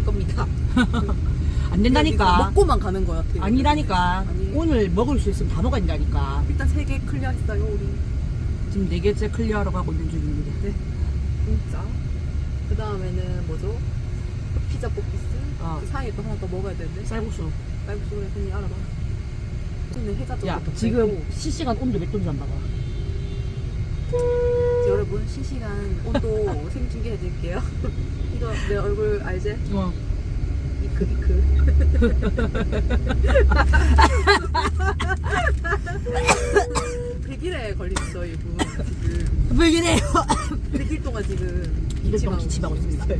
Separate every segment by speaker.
Speaker 1: 할 겁니다.
Speaker 2: 안 된다니까.
Speaker 1: 먹고만 가는 거야. 되게.
Speaker 2: 아니라니까.
Speaker 1: 아니.
Speaker 2: 오늘 먹을 수 있으면 다 먹어야 된다니까.
Speaker 1: 일단 세 개 클리어 했어요 우리.
Speaker 2: 지금 네 개째 클리어하러 가고 있는 중입니다.
Speaker 1: 네. 진짜. 그 다음에는 뭐죠? 피자 포피스.
Speaker 2: 어.
Speaker 1: 그 사이에 또 하나 더 먹어야 되는데.
Speaker 2: 쌀국수.
Speaker 1: 쌀국수 그래 언니 알아봐. 근데 해자
Speaker 2: 야,
Speaker 1: 더
Speaker 2: 지금. 실시간 온도 몇 도인지 안 봐봐.
Speaker 1: 여러분 실시간 온도 생중계 해드릴게요. 이거 내 얼굴 알지?
Speaker 2: 어.
Speaker 1: 이크 이크. 100일에 걸린 저희 분 지금
Speaker 2: 왜이래요
Speaker 1: 100일 동안 지금
Speaker 2: 이럴 동안 기침하고 있습니다.
Speaker 1: 자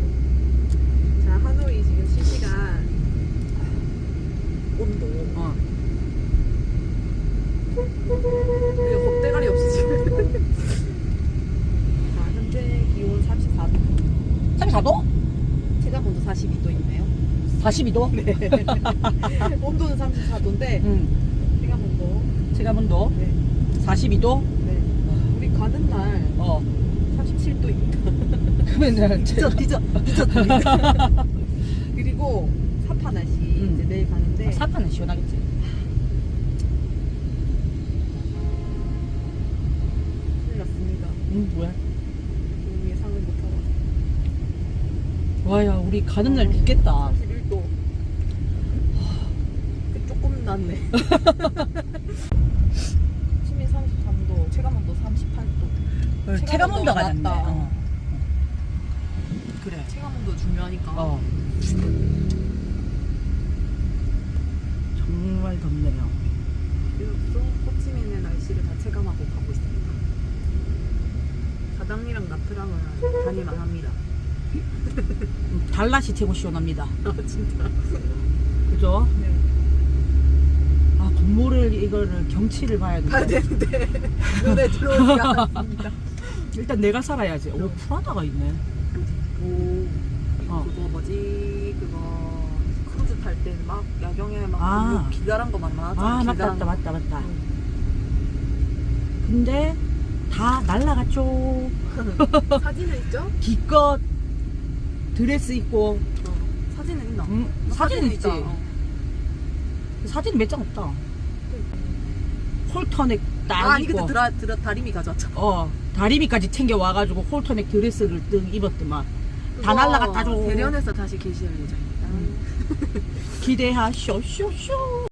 Speaker 1: 하노이 지금 실시간 온도
Speaker 2: 어.
Speaker 1: 그리고 겁대가리 없이 지금 자 현재 기온 34도
Speaker 2: 34도?
Speaker 1: 체감 온도 42도이네요
Speaker 2: 42도?
Speaker 1: 네. 온도는 34도인데
Speaker 2: 응.
Speaker 1: 체감 온도
Speaker 2: 체감 온도
Speaker 1: 네.
Speaker 2: 42도?
Speaker 1: 네. 우리 가는 날
Speaker 2: 어.
Speaker 1: 37도입니다
Speaker 2: 그러면
Speaker 1: 뒤져 뒤져 뒤졌습니다 그리고 사파 날씨
Speaker 2: 음.
Speaker 1: 이제 내일 가는데
Speaker 2: 사파는 시원하겠지.
Speaker 1: 큰일 났습니다
Speaker 2: 응, 뭐야?
Speaker 1: 좀 예상을 못하고
Speaker 2: 와야, 우리 가는 날 죽겠다.
Speaker 1: 31도 조금 낫네 치민 33도 체감온도 38도
Speaker 2: 체감 온도가 낮네.
Speaker 1: 낮다.
Speaker 2: 어. 그래.
Speaker 1: 체감온도 중요하니까
Speaker 2: 어. 정말 덥네요.
Speaker 1: 그래서 호치민의 날씨를 다 체감하고 가고 있습니다 사당리랑 나트랑은 다닐만 합니다
Speaker 2: 음, 달랏이 최고 시원합니다.
Speaker 1: 아 진짜
Speaker 2: 그죠?
Speaker 1: 네.
Speaker 2: 아, 건물을, 이거를, 경치를 봐야 돼.
Speaker 1: 되는데 눈에 들어오지 않았습니다
Speaker 2: 일단 내가 살아야지. 오, 프라다가 있네.
Speaker 1: 오
Speaker 2: 어.
Speaker 1: 그거 뭐지 그거 크루즈 탈 때 막 야경에 막
Speaker 2: 아.
Speaker 1: 그 기다란 거만 많았잖아
Speaker 2: 아, 맞다, 맞다,
Speaker 1: 거.
Speaker 2: 맞다, 맞다.
Speaker 1: 응.
Speaker 2: 근데 다 날라갔죠.
Speaker 1: 사진은 있죠?
Speaker 2: 기껏 드레스 입고
Speaker 1: 어. 사진은 있나?
Speaker 2: 음,
Speaker 1: 어,
Speaker 2: 사진은 있지.
Speaker 1: 있다. 어.
Speaker 2: 사진 몇 장 없다. 홀터넥 딱
Speaker 1: 아, 아니
Speaker 2: 입고
Speaker 1: 근데 드라, 드라 다리미 가져왔잖아
Speaker 2: 어 다리미까지 챙겨 와가지고 홀터넥 드레스를 뜩 입었더만 다
Speaker 1: 그거
Speaker 2: 날라갔다죠.
Speaker 1: 대련에서 다시 게시할 예정입니다
Speaker 2: 음. 기대하쇼 쇼쇼.